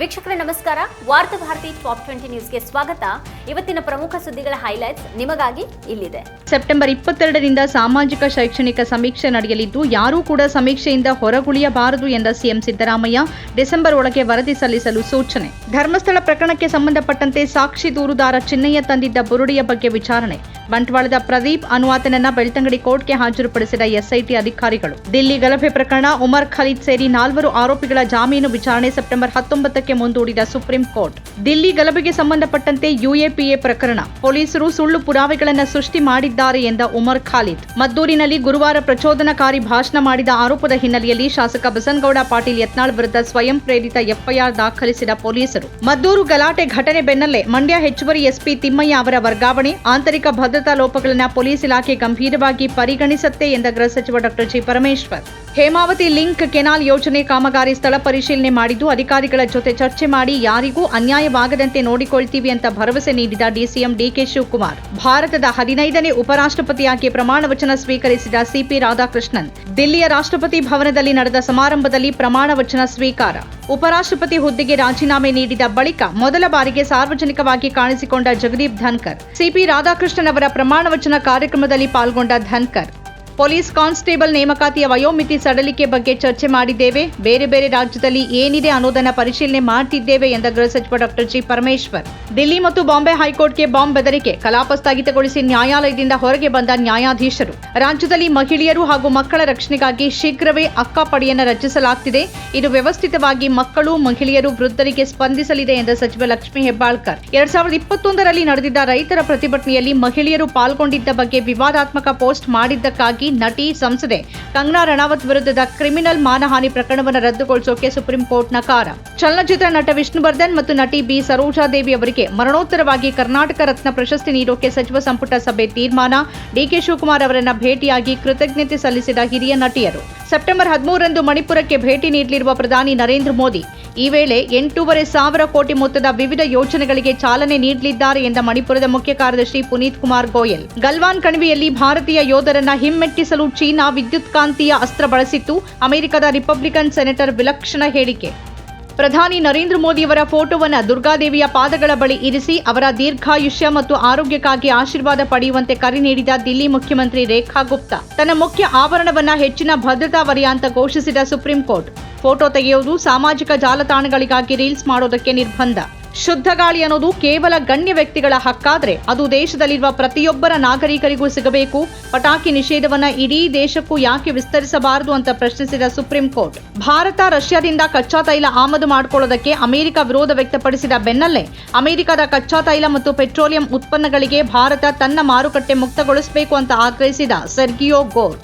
ವೀಕ್ಷಕರೇ, ನಮಸ್ಕಾರ. ವಾರ್ತಾ ಭಾರತಿ ಟಾಪ್ ಟ್ವೆಂಟಿ ನ್ಯೂಸ್ಗೆ ಸ್ವಾಗತ. ಇವತ್ತಿನ ಪ್ರಮುಖ ಸುದ್ದಿಗಳ ಹೈಲೈಟ್ಸ್ ನಿಮಗಾಗಿ ಇಲ್ಲಿದೆ. ಸೆಪ್ಟೆಂಬರ್ ಇಪ್ಪತ್ತೆರಡರಿಂದ ಸಾಮಾಜಿಕ ಶೈಕ್ಷಣಿಕ ಸಮೀಕ್ಷೆ ನಡೆಯಲಿದ್ದು, ಯಾರೂ ಕೂಡ ಸಮೀಕ್ಷೆಯಿಂದ ಹೊರಗುಳಿಯಬಾರದು ಎಂದ ಸಿಎಂ ಸಿದ್ದರಾಮಯ್ಯ, ಡಿಸೆಂಬರ್ ಒಳಗೆ ವರದಿ ಸಲ್ಲಿಸಲು ಸೂಚನೆ. ಧರ್ಮಸ್ಥಳ ಪ್ರಕರಣಕ್ಕೆ ಸಂಬಂಧಪಟ್ಟಂತೆ ಸಾಕ್ಷಿ ದೂರುದಾರ ಚಿನ್ನಯ್ಯ ತಂದಿದ್ದ ಬುರುಡಿಯ ಬಗ್ಗೆ ವಿಚಾರಣೆ. ಬಂಟ್ವಾಳದ ಪ್ರದೀಪ್ ಅನುವಾತನನ್ನ ಬೆಳ್ತಂಗಡಿ ಕೋರ್ಟ್ಗೆ ಹಾಜರುಪಡಿಸಿದ ಎಸ್ಐಟಿ ಅಧಿಕಾರಿಗಳು. ದಿಲ್ಲಿ ಗಲಭೆ ಪ್ರಕರಣ, ಉಮರ್ ಖಲೀದ್ ಸೇರಿ ನಾಲ್ವರು ಆರೋಪಿಗಳ ಜಾಮೀನು ವಿಚಾರಣೆ ಸೆಪ್ಟೆಂಬರ್ ಹತ್ತೊಂಬತ್ತಕ್ಕೆ ಮುಂದೂಡಿದ ಸುಪ್ರೀಂ ಕೋರ್ಟ್. ದಿಲ್ಲಿ ಗಲಭೆಗೆ ಸಂಬಂಧಪಟ್ಟಂತೆ ಯುಎಪಿಎ ಪ್ರಕರಣ. ಪೊಲೀಸರು ಸುಳ್ಳು ಪುರಾವೆಗಳನ್ನು ಸೃಷ್ಟಿ ಮಾಡಿದ್ದಾರೆ ಎಂದ ಉಮರ್ ಖಾಲಿದ್. ಮದ್ದೂರಿನಲ್ಲಿ ಗುರುವಾರ ಪ್ರಚೋದನಕಾರಿ ಭಾಷಣ ಮಾಡಿದ ಆರೋಪದ ಹಿನ್ನೆಲೆಯಲ್ಲಿ ಶಾಸಕ ಬಸನಗೌಡ ಪಾಟೀಲ್ ಯತ್ನಾಳ್ ವಿರುದ್ಧ ಸ್ವಯಂ ಪ್ರೇರಿತ ಎಫ್ಐಆರ್ ದಾಖಲಿಸಿದ ಪೊಲೀಸರು. ಮದ್ದೂರು ಗಲಾಟೆ ಘಟನೆ ಬೆನ್ನಲ್ಲೇ ಮಂಡ್ಯ ಹೆಚ್ಚುವರಿ ಎಸ್ಪಿ ತಿಮ್ಮಯ್ಯ ಅವರ ವರ್ಗಾವಣೆ, ಆಂತರಿಕ ಭದ್ರತಾ ಲೋಪಗಳನ್ನು ಪೊಲೀಸ್ ಇಲಾಖೆ ಗಂಭೀರವಾಗಿ ಪರಿಗಣಿಸುತ್ತೆ ಎಂದ ಗೃಹ ಸಚಿವ doctor G Parameshwar. Hemavathi link canal ಯೋಜನೆ ಕಾಮಗಾರಿ ಸ್ಥಳ ಪರಿಶೀಲನೆ ಮಾಡಿದ್ದು, ಅಧಿಕಾರಿಗಳ ಜೊತೆ ಚರ್ಚೆ ಮಾಡಿ ಯಾರಿಗೂ ಅನ್ಯಾಯವಾಗದಂತೆ ನೋಡಿಕೊಳ್ತೀವಿ ಅಂತ ಭರವಸೆ ನೀಡಿದ ಡಿಸಿಎಂ ಡಿಕೆ ಶಿವಕುಮಾರ್. ಭಾರತದ ಹದಿನೈದನೇ ಉಪರಾಷ್ಟ್ರಪತಿಯಾಗಿ ಪ್ರಮಾಣ ವಚನ ಸ್ವೀಕರಿಸಿದ ಸಿಪಿ ರಾಧಾಕೃಷ್ಣನ್, ದಿಲ್ಲಿಯ ರಾಷ್ಟ್ರಪತಿ ಭವನದಲ್ಲಿ ನಡೆದ ಸಮಾರಂಭದಲ್ಲಿ ಪ್ರಮಾಣ ವಚನ ಸ್ವೀಕಾರ. ಉಪರಾಷ್ಟ್ರಪತಿ ಹುದ್ದೆಗೆ ರಾಜೀನಾಮೆ ನೀಡಿದ ಬಳಿಕ ಮೊದಲ ಬಾರಿಗೆ ಸಾರ್ವಜನಿಕವಾಗಿ ಕಾಣಿಸಿಕೊಂಡ ಜಗದೀಪ್ ಧನ್ಕರ್, ಸಿಪಿ ರಾಧಾಕೃಷ್ಣನ್ ಅವರ ಪ್ರಮಾಣ ವಚನ ಕಾರ್ಯಕ್ರಮದಲ್ಲಿ ಪಾಲ್ಗೊಂಡ ಧನ್ಕರ್ ಪೊಲೀಸ್ ಕಾನ್ಸ್ಟೇಬಲ್ ನೇಮಕಾತಿಯ ವಯೋಮಿತಿ ಸಡಲಿಕೆ ಬಗ್ಗೆ ಚರ್ಚೆ ಮಾಡಿದ್ದೇವೆ. ಬೇರೆ ಬೇರೆ ರಾಜ್ಯದಲ್ಲಿ ಏನಿದೆ ಅನ್ನೋದನ್ನ ಪರಿಶೀಲನೆ ಮಾಡ್ತಿದ್ದೇವೆ ಎಂದ ಗೃಹ ಸಚಿವ ಡಾಕ್ಟರ್ ಜಿ. ಪರಮೇಶ್ವರ್. ದಿಲ್ಲಿ ಮತ್ತು ಬಾಂಬೆ ಹೈಕೋರ್ಟ್ಗೆ ಬಾಂಬ್ ಬೆದರಿಕೆ, ಕಲಾಪ ಸ್ಥಗಿತಗೊಳಿಸಿ ನ್ಯಾಯಾಲಯದಿಂದ ಹೊರಗೆ ಬಂದ ನ್ಯಾಯಾಧೀಶರು. ರಾಜ್ಯದಲ್ಲಿ ಮಹಿಳೆಯರು ಹಾಗೂ ಮಕ್ಕಳ ರಕ್ಷಣೆಗಾಗಿ ಶೀಘ್ರವೇ ಅಕ್ಕಪಡೆಯನ್ನು ರಚಿಸಲಾಗ್ತಿದೆ. ಇದು ವ್ಯವಸ್ಥಿತವಾಗಿ ಮಕ್ಕಳು, ಮಹಿಳೆಯರು ವೃದ್ಧರಿಗೆ ಸ್ಪಂದಿಸಲಿದೆ ಎಂದ ಸಚಿವ ಲಕ್ಷ್ಮೀ ಹೆಬ್ಬಾಳ್ಕರ್. ಎರಡ್ ಸಾವಿರದ ಇಪ್ಪತ್ತೊಂದರಲ್ಲಿ ನಡೆದಿದ್ದ ರೈತರ ಪ್ರತಿಭಟನೆಯಲ್ಲಿ ಮಹಿಳೆಯರು ಪಾಲ್ಗೊಂಡಿದ್ದ ಬಗ್ಗೆ ವಿವಾದಾತ್ಮಕ ಪೋಸ್ಟ್ ಮಾಡಿದ್ದಕ್ಕಾಗಿ ನಟಿ ಸಂಸದೆ ಕಂಗನಾ ರಣಾವತ್ ವಿರುದ್ಧದ ಕ್ರಿಮಿನಲ್ ಮಾನಹಾನಿ ಪ್ರಕರಣವನ್ನು ರದ್ದುಗೊಳಿಸೋಕೆ ಸುಪ್ರೀಂ ಕೋರ್ಟ್ ನಕಾರ ಚಲನಚಿತ್ರ ನಟ ವಿಷ್ಣುವರ್ಧನ್ ಮತ್ತು ನಟಿ ಬಿ ಸರೋಜಾದೇವಿ ಅವರಿಗೆ ಮರಣೋತ್ತರವಾಗಿ ಕರ್ನಾಟಕ ರತ್ನ ಪ್ರಶಸ್ತಿ ನೀಡೋಕೆ ಸಚಿವ ಸಂಪುಟ ಸಭೆ ತೀರ್ಮಾನ. ಡಿಕೆ ಶಿವಕುಮಾರ್ ಅವರನ್ನ ಭೇಟಿಯಾಗಿ ಕೃತಜ್ಞತೆ ಸಲ್ಲಿಸಿದ ಹಿರಿಯ ನಟಿಯರು. ಸೆಪ್ಟೆಂಬರ್ ಹದಿಮೂರರಂದು ಮಣಿಪುರಕ್ಕೆ ಭೇಟಿ ನೀಡಲಿರುವ ಪ್ರಧಾನಿ ನರೇಂದ್ರ ಮೋದಿ ಈ ವೇಳೆ ಎಂಟೂವರೆ ಸಾವಿರ ಕೋಟಿ ಮೊತ್ತದ ವಿವಿಧ ಯೋಜನೆಗಳಿಗೆ ಚಾಲನೆ ನೀಡಲಿದ್ದಾರೆ ಎಂದ ಮಣಿಪುರದ ಮುಖ್ಯ ಕಾರ್ಯದರ್ಶಿ ಪುನೀತ್ ಕುಮಾರ್ ಗೋಯಲ್. ಗಲ್ವಾನ್ ಕಣಿವೆಯಲ್ಲಿ ಭಾರತೀಯ ಯೋಧರನ್ನ ಹಿಮ್ಮೆಟ್ಟಿಸಲು ಚೀನಾ ವಿದ್ಯುತ್ಕಾಂತೀಯ ಅಸ್ತ್ರ ಬಳಸಿತ್ತು. ಅಮೆರಿಕದ ರಿಪಬ್ಲಿಕನ್ ಸೆನೆಟರ್ ವಿಲಕ್ಷಣ ಹೇಳಿಕೆ. ಪ್ರಧಾನಿ ನರೇಂದ್ರ ಮೋದಿಯವರ ಫೋಟೋವನ್ನು ದುರ್ಗಾದೇವಿಯ ಪಾದಗಳ ಬಳಿ ಇರಿಸಿ ಅವರ ದೀರ್ಘಾಯುಷ್ಯ ಮತ್ತು ಆರೋಗ್ಯಕ್ಕಾಗಿ ಆಶೀರ್ವಾದ ಪಡೆಯುವಂತೆ ಕರೆ ನೀಡಿದ ದಿಲ್ಲಿ ಮುಖ್ಯಮಂತ್ರಿ ರೇಖಾ ಗುಪ್ತಾ. ತನ್ನ ಮುಖ್ಯ ಆವರಣವನ್ನ ಹೆಚ್ಚಿನ ಭದ್ರತಾ ವಲಯ ಅಂತ ಘೋಷಿಸಿದ ಸುಪ್ರೀಂ ಕೋರ್ಟ್. ಫೋಟೋ ತೆಗೆಯುವುದು ಸಾಮಾಜಿಕ ಜಾಲತಾಣಗಳಿಗಾಗಿ ರೀಲ್ಸ್ ಮಾಡೋದಕ್ಕೆ ನಿರ್ಬಂಧ. ಶುದ್ಧ ಗಾಳಿ ಅನ್ನೋದು ಕೇವಲ ಗಣ್ಯ ವ್ಯಕ್ತಿಗಳ ಹಕ್ಕಾದ್ರೆ ಅದು ದೇಶದಲ್ಲಿರುವ ಪ್ರತಿಯೊಬ್ಬರ ನಾಗರಿಕರಿಗೂ ಸಿಗಬೇಕು. ಪಟಾಕಿ ನಿಷೇಧವನ್ನ ಇಡೀ ದೇಶಕ್ಕೂ ಯಾಕೆ ವಿಸ್ತರಿಸಬಾರದು ಅಂತ ಪ್ರಶ್ನಿಸಿದ ಸುಪ್ರೀಂ ಕೋರ್ಟ್. ಭಾರತ ರಷ್ಯಾದಿಂದ ಕಚ್ಚಾ ತೈಲ ಆಮದು ಮಾಡಿಕೊಳ್ಳೋದಕ್ಕೆ ಅಮೆರಿಕ ವಿರೋಧ ವ್ಯಕ್ತಪಡಿಸಿದ ಬೆನ್ನಲ್ಲೇ ಅಮೆರಿಕದ ಕಚ್ಚಾ ತೈಲ ಮತ್ತು ಪೆಟ್ರೋಲಿಯಂ ಉತ್ಪನ್ನಗಳಿಗೆ ಭಾರತ ತನ್ನ ಮಾರುಕಟ್ಟೆ ಮುಕ್ತಗೊಳಿಸಬೇಕು ಅಂತ ಆಗ್ರಹಿಸಿದ ಸೆರ್ಗಿಯೋ ಗೋರ್